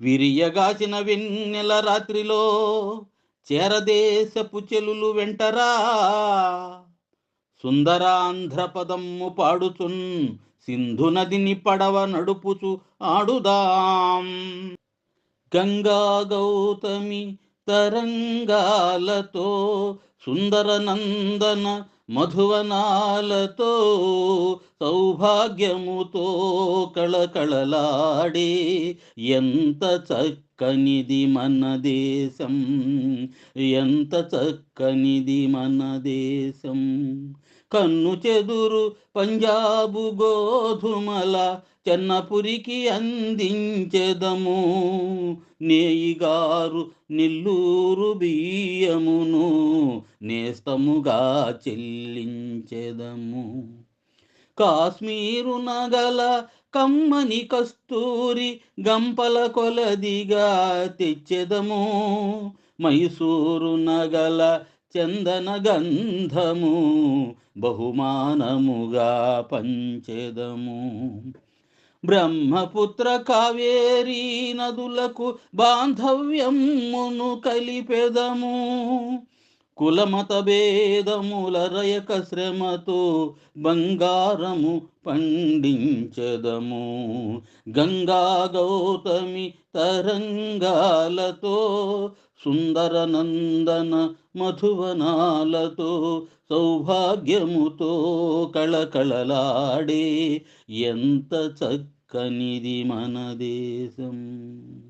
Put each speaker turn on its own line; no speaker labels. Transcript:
విరియగాచిన వెన్నెల రాత్రిలో చేరదేశపు చెలులు వెంటరా. సుందరాంధ్రపదమ్ము పాడుచున్ సింధు నదిని పడవ నడుపుచు ఆడుదాం. గంగా గౌతమి తరంగాలతో సుందర నందన మధువనాలతో సౌభాగ్యముతో కళకళలాడి ఎంత చక్కనిది మన దేశం ఎంత చక్కనిది మన దేశం. కన్ను చెదురు పంజాబు గోధుమల చెన్నపురికి అందించెదము. నేయిగారు నెల్లూరు బియ్యమును నేస్తముగా చెల్లించెదము. కాశ్మీరు నగల కమ్మని కస్తూరి గంపల కొలదిగా తెచ్చెదము. మైసూరు నగల చందన గంధము బహుమానముగా పంచెదము. బ్రహ్మపుత్ర కావేరీ నదులకు బాంధవ్యమును కలిపెదము. కులమత భేదముల రయక శ్రమతో బంగారము పండించెదము. గంగా గౌతమి తరంగాలతో సుందర నందన మధువనాలతో సౌభాగ్యముతో కళకళలాడే ఎంత చక్కనిది మన దేశం.